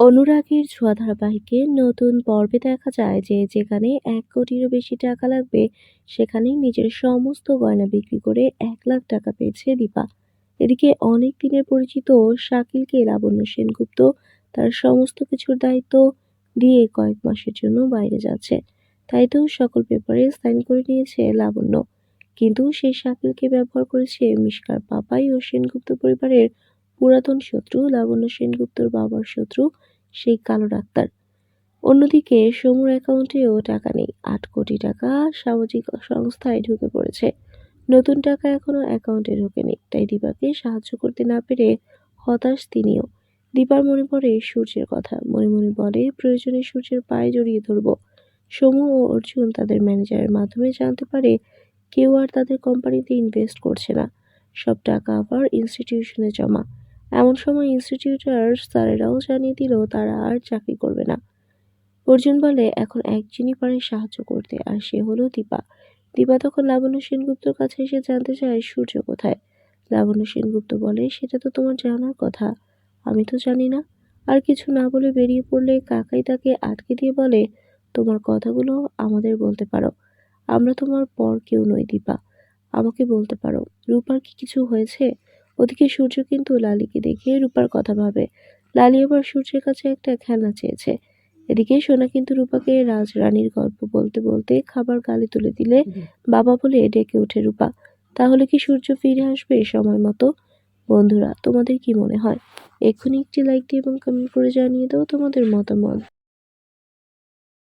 অনুরাগের ছোঁয়া ধারাবাহিকের নতুন পর্বে দেখা যায় যে যেখানে এক কোটিরও বেশি টাকা লাগবে, সেখানেই নিজের সমস্ত গয়না বিক্রি করে এক লাখ টাকা পেয়েছে দীপা। এদিকে অনেক দিনের পরিচিত শাকিলকে লাবণ্য সেনগুপ্ত তার সমস্ত কিছুর দায়িত্ব দিয়ে কয়েক মাসের জন্য বাইরে যাচ্ছে। তাই তো সকল পেপারে সাইন করে নিয়েছে লাবণ্য। কিন্তু সেই শাকিলকে ব্যবহার করেছে মিশকার পাপাই ও সেনগুপ্ত পরিবারের পুরাতন শত্রু, লাবণ্য সেনগুপ্তর বাবার শত্রু সেই কালো ডাক্তার। অন্যদিকে সমুর অ্যাকাউন্টেও টাকা নেই। আট কোটি টাকা সামাজিক সংস্থায় ঢুকে পড়েছে। নতুন টাকা এখনও অ্যাকাউন্টে ঢোকেনি তাই দীপাকে সাহায্য করতে না পেরে হতাশ তিনিও। দীপার মনে পড়ে সূর্যের কথা। মনে মনে বলে, প্রয়োজনে সূর্যের পায়ে জড়িয়ে ধরব। সমু ও অর্জুন তাদের ম্যানেজারের মাধ্যমে জানতে পারে, কেউ আর তাদের কোম্পানিতে ইনভেস্ট করছে না। সব টাকা আবার ইনস্টিটিউশনে জমা। এমন সময় ইনস্টিটিউটার স্যারেরাও জানিয়ে দিল তারা আর চাকরি করবে না। অর্জুন বলে, এখন একজনই পারে সাহায্য করতে। আর সে হলো দীপা। দীপা তখন লাবণ্য সেনগুপ্তর কাছে এসে জানতে চায়, সূর্য কোথায়? লাবণ্য সেনগুপ্ত বলে, সেটা তো তোমার জানার কথা। আমি তো জানি না। আর কিছু না বলে বেরিয়ে পড়লে কাকাই তাকে আটকে দিয়ে বলে, তোমার কথাগুলো আমাদের বলতে পারো। আমরা তোমার পর কেউ নই দীপা। আমাকে বলতে পারো। রূপার কি কিছু হয়েছে? ওদিকে সূর্য কিন্তু লালিকে দেখে রূপার কথা ভাবে। লালি আবার সূর্যের কাছে একটা খেলনা চেয়েছে। এদিকে সোনা কিন্তু রূপাকে রাজরানীর গল্প বলতে বলতে খাবার গালে তুলে দিলে বাবা বলে ডেকে ওঠে রূপা। তাহলে কি সূর্য ফিরে আসবে সময় মতো? বন্ধুরা তোমাদের কি মনে হয়? এক্ষুনি একটি লাইক দিয়ে এবং কমেন্ট করে জানিয়ে দাও তোমাদের মতামত।